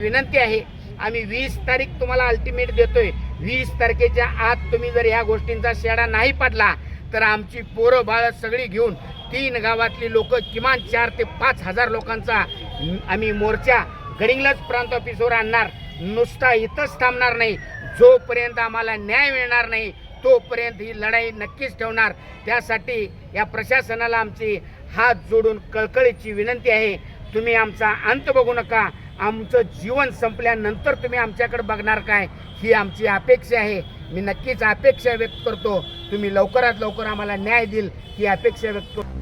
विनंती आहे आम्ही वीस तारीख तुम्हाला अल्टिमेट देतोय. वीस तारखेच्या आत तुम्ही जर ह्या गोष्टींचा शेडा नाही पाडला तर आमची पोरं बाळं सगळी घेऊन तीन गावातली लोक किमान चार ते पाच हजार लोकांचा आम्ही मोर्चा गडिंगलज प्रांत ऑफिसवर आणणार. नुसता इथंच थांबणार नाही. जोपर्यंत आम्हाला न्याय मिळणार नाही तोपर्यंत ही लढाई नक्कीच ठेवणार. त्यासाठी या प्रशासनाला आमची हात जोडून कळकळीची विनंती आहे. तुम्ही आमचा अंत बघू नका. आमचं जीवन संपल्यानंतर तुम्ही आमच्याकडे बघणार काय? ही आमची अपेक्षा आहे. मी नक्कीच अपेक्षा व्यक्त करतो. तुम्ही लवकरात लवकर आम्हाला न्याय देईल ही अपेक्षा व्यक्त करतो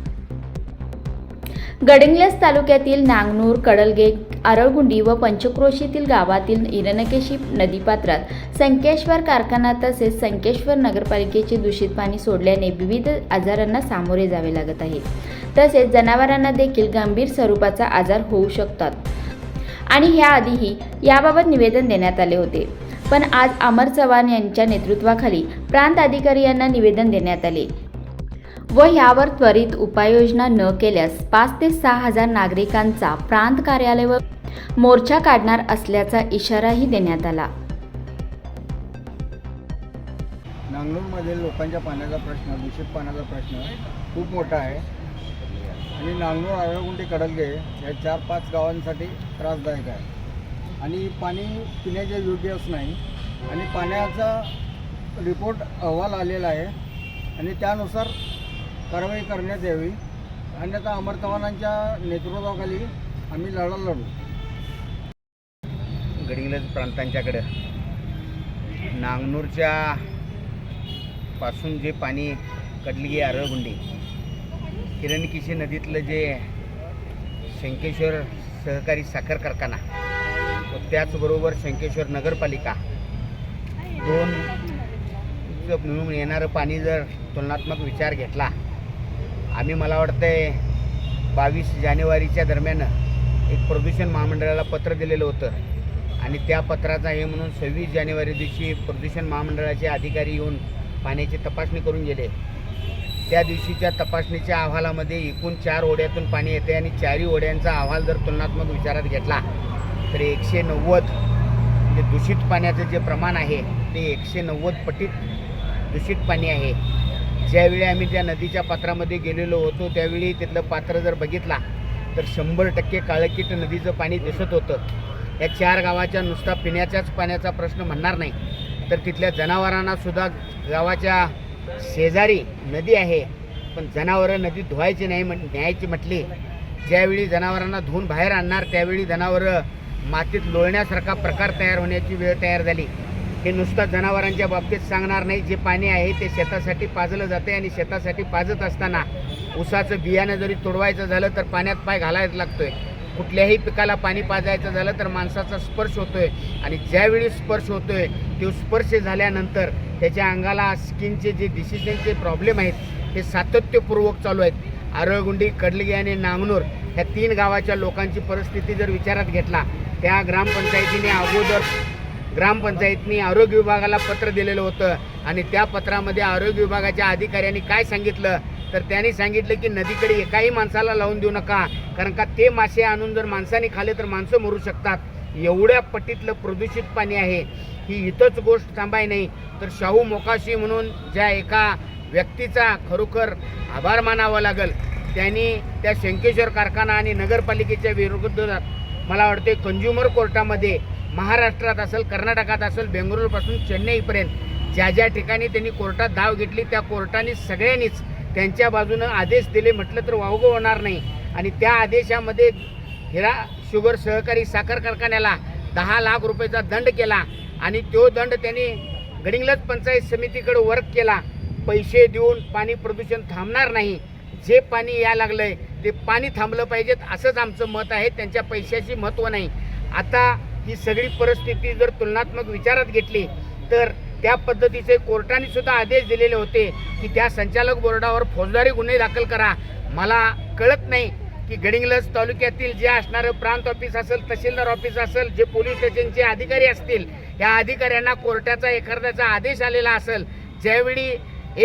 गडिंग्लज तालुक्यातील नांगनूर कडलगे आरळगुंडी व पंचक्रोशीतील गावातील इरनकेशी नदीपात्रात संकेश्वर कारखाना तसेच संकेश्वर नगरपालिकेचे दूषित पाणी सोडल्याने विविध आजारांना सामोरे जावे लागत आहे. तसेच जनावरांना देखील गंभीर स्वरूपाचा आजार होऊ शकतात. आणि ह्याआधीही याबाबत निवेदन देण्यात आले होते. पण आज अमर चव्हाण यांच्या नेतृत्वाखाली प्रांत अधिकारी यांना निवेदन देण्यात आले. व यावर त्वरित उपाययोजना न केल्यास पाच ते सहा हजार नागरिकांचा प्रांत कार्यालयावर मोर्चा काढणार असल्याचा इशाराही देण्यात आला. नांगनूरमधील लोकांच्या पाण्याचा प्रश्न दूषित पाण्याचा प्रश्न खूप मोठा आहे. आणि नांगनूर आळवगुंडी कडलगे या चार पाच गावांसाठी त्रासदायक आहे. आणि पाणी पिण्याच्या योग्यच नाही. आणि पाण्याचा रिपोर्ट अहवाल आलेला आहे. आणि त्यानुसार कारवाई करण्यात यावी. अन्यथा अमर चव्हाणांच्या नेतृत्वाखाली आम्ही लढा लढू. गडिंग्लज प्रांतांच्याकडे. नांगनूरच्या पासून जे पाणी कडली आरळगुंडी किरणकिशी नदीतलं जे शंकेश्वर सहकारी साखर कारखाना व त्याचबरोबर शंकेश्वर नगरपालिका दोन मिळून येणारं पाणी जर तुलनात्मक विचार घेतला आम्ही मला वाटतंय बावीस जानेवारीच्या दरम्यान एक प्रदूषण महामंडळाला पत्र दिलेलं होतं आणि त्या पत्राचा हे म्हणून सव्वीस जानेवारी दिवशी प्रदूषण महामंडळाचे अधिकारी येऊन पाण्याची तपासणी करून गेले. त्या दिवशीच्या तपासणीच्या अहवालामध्ये एकूण चार ओढ्यातून पाणी येते आणि चारही ओढ्यांचा अहवाल जर तुलनात्मक विचारात घेतला तर एकशे नव्वद म्हणजे दूषित पाण्याचं जे प्रमाण आहे ते एकशे नव्वद पटीत दूषित पाणी आहे. ज्यावेळी आम्ही त्या नदीच्या पात्रामध्ये गेलेलो होतो त्यावेळी तिथलं पात्र जर बघितला तर शंभर टक्के काळकीट नदीचं पाणी दिसत होतं. या चार गावाच्या नुसता पिण्याच्याच पाण्याचा प्रश्न म्हणणार नाही. तर तिथल्या जनावरांनासुद्धा गावाच्या शेजारी नदी आहे पण जनावरं नदीत धुवायची नाही म्हण न्यायची म्हटली. ज्यावेळी जनावरांना धुवून बाहेर आणणार त्यावेळी जनावरं मातीत लोळण्यासारखा प्रकार तयार होण्याची वेळ तयार झाली. हे नुसतं जनावरांच्या बाबतीत सांगणार नाही. जे पाणी आहे ते शेतासाठी पाजलं जाते आणि शेतासाठी पाजत असताना ऊसाचं बियाणं जरी तोडवायचं झालं तर पाण्यात पाय घालायला लागतोय. कुठल्याही पिकाला पाणी पाजायचं झालं तर माणसाचा स्पर्श होतोय. आणि ज्यावेळी स्पर्श होतोय तो स्पर्श झाल्यानंतर त्याच्या अंगाला स्किनचे जे डिसिजनचे प्रॉब्लेम आहेत हे सातत्यपूर्वक चालू आहेत. आरळगुंडी कडलगी आणि नांगनूर ह्या तीन गावाच्या लोकांची परिस्थिती जर विचारात घेतला त्या ग्रामपंचायतीने अगोदर ग्रामपंचायतनी आरोग्य विभागाला पत्र दिलेलं होतं. आणि त्या पत्रामध्ये आरोग्य विभागाच्या अधिकाऱ्यांनी काय सांगितलं तर त्यांनी सांगितलं की नदीकडे एकाही माणसाला लावून देऊ नका. कारण का ते मासे आणून जर माणसाने खाले तर माणसं मरू शकतात. एवढ्या पट्टीतलं प्रदूषित पाणी आहे. ही इथंच गोष्ट थांबाय नाही. तर शाहू मोकाशी म्हणून ज्या एका व्यक्तीचा खरोखर आभार मानावा लागेल त्यांनी त्या शंकेश्वर कारखाना आणि नगरपालिकेच्या विरोधात मला वाटते कंझ्युमर कोर्टामध्ये महाराष्ट्रात असेल कर्नाटकात असेल बेंगळुरूपासून चेन्नईपर्यंत ज्या ज्या ठिकाणी त्यांनी कोर्टात धाव घेतली त्या कोर्टाने सगळ्यांनीच त्यांच्या बाजूनं आदेश दिले म्हटलं तर वावगं होणार नाही. आणि त्या आदेशामध्ये हिरा शुगर सहकारी साखर कारखान्याला दहा लाख रुपयाचा दंड केला आणि तो दंड त्यांनी गडिंगलज पंचायत समितीकडे वर्क केला. पैसे देऊन पाणी प्रदूषण थांबणार नाही. जे पाणी या लागलंय ते पाणी थांबलं पाहिजेत असंच आमचं मत आहे. त्यांच्या पैशाशी महत्त्व नाही. आता ही सगळी परिस्थिती जर तुलनात्मक विचारात घेतली तर त्या पद्धतीचे कोर्टाने सुद्धा आदेश दिलेले होते की त्या संचालक बोर्डावर फौजदारी गुन्हे दाखल करा. मला कळत नाही की गडिंगलज तालुक्यातील जे असणारं प्रांत ऑफिस असेल तहसीलदार ऑफिस असेल जे पोलीस स्टेशनचे अधिकारी असतील या अधिकाऱ्यांना कोर्टाचा एखाद्याचा आदेश आलेला असेल. ज्यावेळी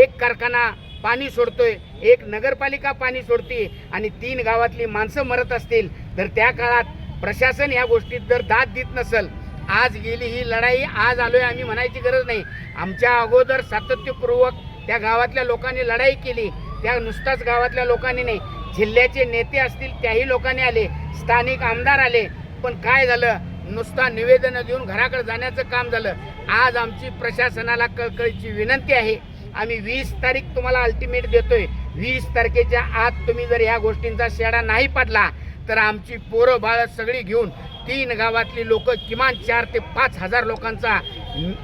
एक कारखाना पाणी सोडतोय एक नगरपालिका पाणी सोडते आणि तीन गावातली माणसं मरत असतील तर त्या काळात प्रशासन या गोष्टीत जर दाद देत नसेल आज गेली ही लढाई आज आलोय आम्ही म्हणायची गरज नाही. आमच्या अगोदर सातत्यपूर्वक त्या गावातल्या लोकांनी लढाई केली त्या नुसताच गावातल्या लोकांनी नाही. जिल्ह्याचे नेते असतील त्याही लोकांनी आले स्थानिक आमदार आले. पण काय झालं? नुसता निवेदन देऊन घराकडे जाण्याचं काम झालं. आज आमची प्रशासनाला कळकळीची विनंती आहे. आम्ही वीस तारीख तुम्हाला अल्टिमेट देतोय. वीस तारखेच्या आत तुम्ही जर ह्या गोष्टींचा शेडा नाही पाडला तर आमची पोरं बाळं सगळी घेऊन तीन गावातली लोक किमान चार ते पाच हजार लोकांचा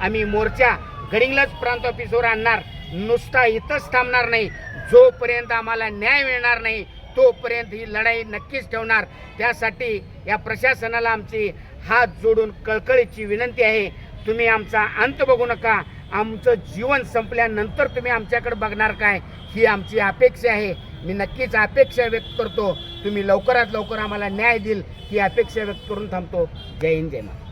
आम्ही मोर्चा गडिंगलज प्रांत ऑफिसवर आणणार. नुसता इथंच थांबणार नाही. जोपर्यंत आम्हाला न्याय मिळणार नाही तोपर्यंत ही लढाई नक्कीच ठेवणार. त्यासाठी या प्रशासनाला आमची हात जोडून कळकळीची विनंती आहे. तुम्ही आमचा अंत बघू नका. आमचं जीवन संपल्यानंतर तुम्ही आमच्याकडे बघणार काय? ही आमची अपेक्षा आहे. मी नक्कीच अपेक्षा व्यक्त करतो. तुम्ही लवकरात लवकर आम्हाला न्याय देईल ही अपेक्षा व्यक्त करून थांबतो. जय हिंद जय महाराज